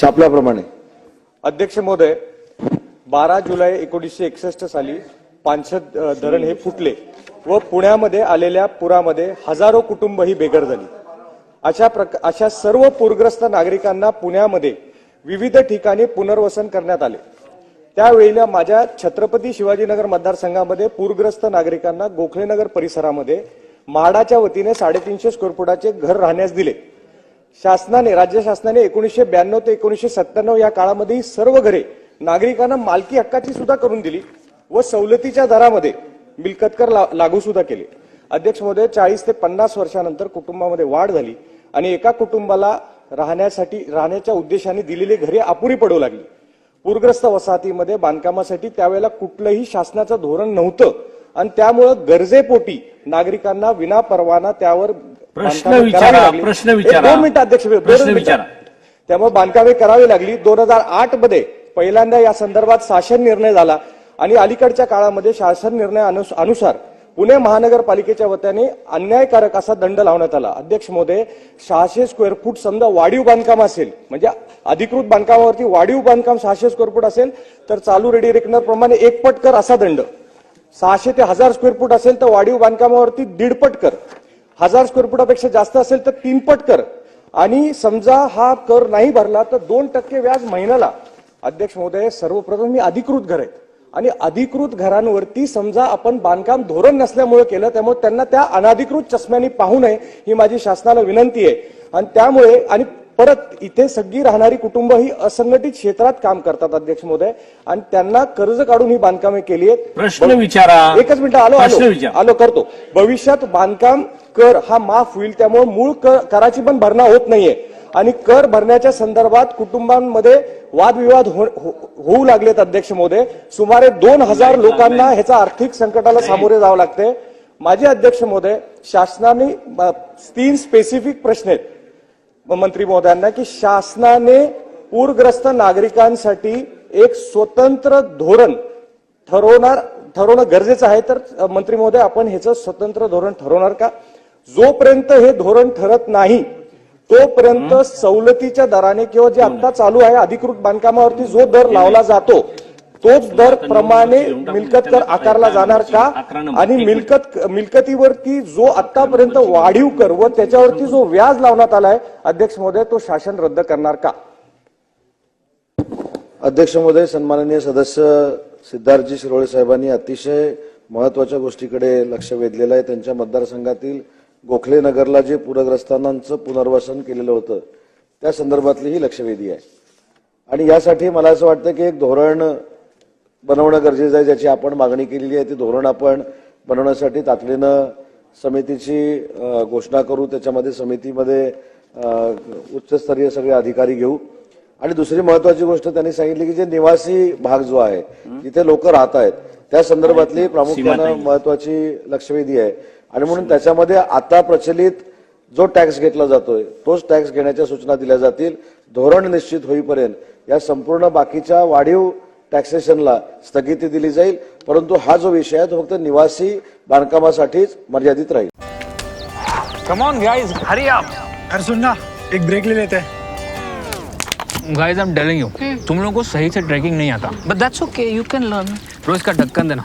छापल्याप्रमाणे. अध्यक्ष महोदय बारा जुलै एकोणीसशे एकसष्ट साली पानशद धरण हे फुटले व पुण्यामध्ये आलेल्या पुरामध्ये हजारो कुटुंब ही बेघर झाली. अशा प्रक अशा सर्व पूरग्रस्त नागरिकांना पुण्यामध्ये विविध ठिकाणी पुनर्वसन करण्यात आले. त्यावेळेला माझ्या छत्रपती शिवाजीनगर मतदारसंघामध्ये पूरग्रस्त नागरिकांना गोखलेनगर परिसरामध्ये म्हाडाच्या वतीने साडेतीनशे स्क्वेअर फुटाचे घर राहण्यास दिले. शासनाने राज्य शासनाने एकोणीसशे ब्याण्णव ते एकोणीसशे सत्त्याण्णव या काळामध्ये ही सर्व घरे नागरिकांना मालकी हक्काची सुद्धा करून दिली व सवलतीच्या दरामध्ये मिलकतकर ला- लागू सुद्धा केले. अध्यक्ष महोदय चाळीस ते पन्नास वर्षानंतर कुटुंबामध्ये वाढ झाली आणि एका कुटुंबाला राहण्यासाठी राहण्याच्या उद्देशाने दिलेली घरे अपुरी पडू लागली. पूरग्रस्त वसाहतीमध्ये बांधकामासाठी त्यावेळेला कुठलंही शासनाचं धोरण नव्हतं आणि त्यामुळं गरजेपोटी नागरिकांना विना परवाना त्यावर प्रश्न बांधकामं विचारा, करावी लागली. प्रश्न एक विचारा. दोन मिनिटं अध्यक्ष दोनच प्रश्न मिनिटं. विचारा. त्यामुळे बांधकामे करावी लागली दोन हजार आठमध्ये पहिल्यांदा या संदर्भात शासन निर्णय झाला आणि अलीकडच्या काळामध्ये शासन निर्णय अनुस- अनुसार पुणे महानगरपालिकेच्या वतीने अन्यायकारक असा दंड लावण्यात आला अध्यक्ष महोदय सहाशे स्क्वेअर फूट समजा वाढीव बांधकाम असेल म्हणजे अधिकृत बांधकामावरती वाढीव बांधकाम सहाशे स्क्वेअर फूट असेल तर चालू रेडी रेकनर प्रमाणे एक पट कर असा दंड सहाशे ते हजार स्क्वेअर फूट असेल तर वाढीव बांधकामावरती दीडपट कर हजार स्क्वेअर फुटापेक्षा जास्त असेल तर तीन पट कर. आणि समजा हा कर नाही भरला तर दोन टक्के व्याज महिन्याला. अध्यक्ष महोदय सर्वप्रथम मी अधिकृत घर आहेत आणि अधिकृत घरांवरती समजा आपण बांधकाम धोरण नसल्यामुळे केलं त्यामुळे त्यांना त्या अनाधिकृत चष्म्याने पाहू नये ही माझी शासनाला विनंती आहे. आणि त्यामुळे आणि परत इथे सगळी राहणारी कुटुंब ही असंघटित क्षेत्रात काम करतात अध्यक्ष महोदय. आणि त्यांना कर्ज काढून ही बांधकामे केली आहेत. प्रश्न विचारा. एकच मिनिट आलो आलो. आलो करतो. भविष्यात बांधकाम कर हा माफ होईल त्यामुळे मूळ कर- कराची पण भरणा होत नाहीये. आणि कर भरण्याच्या संदर्भात कुटुंबांमध्ये वादविवाद हो- हो- होऊ लागलेत अध्यक्ष महोदय सुमारे दोन हजार लोकांना ह्याचा आर्थिक संकटाला सामोरे जावं लागते. माझे अध्यक्ष महोदय शासनाने तीन स्पेसिफिक प्रश्न आहेत. मंत्री महोदयांना की शासनाने पूरग्रस्त नागरिकांसाठी एक स्वतंत्र धोरण ठरवणार ठरवणं गरजेचं आहे. तर मंत्री महोदय आपण ह्याचं स्वतंत्र धोरण ठरवणार का? जोपर्यंत हे धोरण ठरत नाही तोपर्यंत सवलतीच्या दराने किंवा जे आता चालू आहे अधिकृत बांधकामावरती जो दर लावला जातो तोच दर प्रमाणे मिलकत कर आकारला जाणार का? आणि मिलकत मिलकतीवरती जो आतापर्यंत वाढीव कर व त्याच्यावरती जो व्याज लावण्यात आलाय अध्यक्ष महोदय तो शासन रद्द करणार का? अध्यक्ष महोदय सन्माननीय सदस्य सिद्धार्थजी शिरोळे साहेबांनी अतिशय महत्त्वाच्या गोष्टीकडे लक्ष वेधलेलं आहे. त्यांच्या मतदारसंघातील गोखले नगरला जे पूरग्रस्तांचं पुनर्वसन केलेलं होतं त्या संदर्भातली ही लक्षवेधी आहे. आणि यासाठी मला असं वाटतं की एक धोरण बनवणं गरजेचं आहे ज्याची आपण मागणी केलेली आहे. ती धोरण आपण बनवण्यासाठी तातडीनं समितीची घोषणा करू. त्याच्यामध्ये समितीमध्ये उच्चस्तरीय सगळे अधिकारी घेऊ. आणि दुसरी महत्वाची गोष्ट त्यांनी सांगितली की जे निवासी भाग जो आहे जिथे लोक राहत आहेत त्या संदर्भातली प्रामुख्यानं महत्वाची लक्षवेधी आहे. आणि म्हणून त्याच्यामध्ये आता प्रचलित जो टॅक्स घेतला जातोय तोच टॅक्स घेण्याच्या सूचना दिल्या जातील. धोरण निश्चित होईपर्यंत या संपूर्ण बाकीच्या वाढीव टॅक्सेशनला स्थगिती दिली जाईल. परंतु हा जो विषय आहे तो फक्त निवासी बांधकामासाठीच मर्यादित राहील. Come on guys hurry up अरे सुन ना एक ब्रेक ले लेते. हैं guys I am telling you तुम लोगों को सही से ट्रैकिंग नहीं आता. But that's okay you can learn रोज का ढक्कन देना.